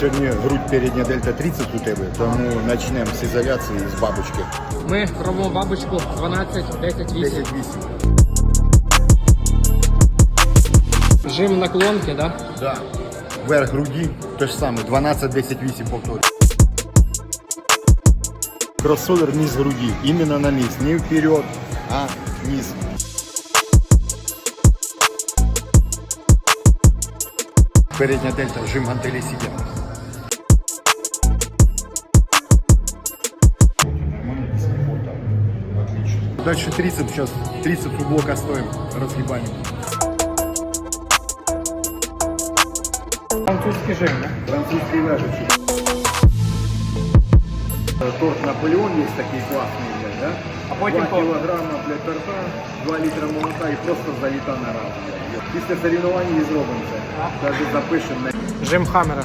сьогодні грудь передня дельта 30 у тебе, тому почнемо з ізоляції з бабочки. Ми робимо бабочку 12, 10, 8. 10-8. Жим наклонки, да? Да. Верх груді, те ж саме, 12-10-8 повторюю. Кроссовер низ груди, именно на низ, не вперед, а низ. Передня дельта, жим гантелей сидя. Дальше трицеп, сейчас трицеп у блока стоим, разгибаем. Французький жим, да? Французский лежачий. Торт Наполеон есть такие классные, блядь, да? А потім 2 торт. кілограма, блядь, торта, 2 літра молока і просто заліта на раз, блядь. Після соревнувань і зробимо це. Даже запишемо на Жим хаммера.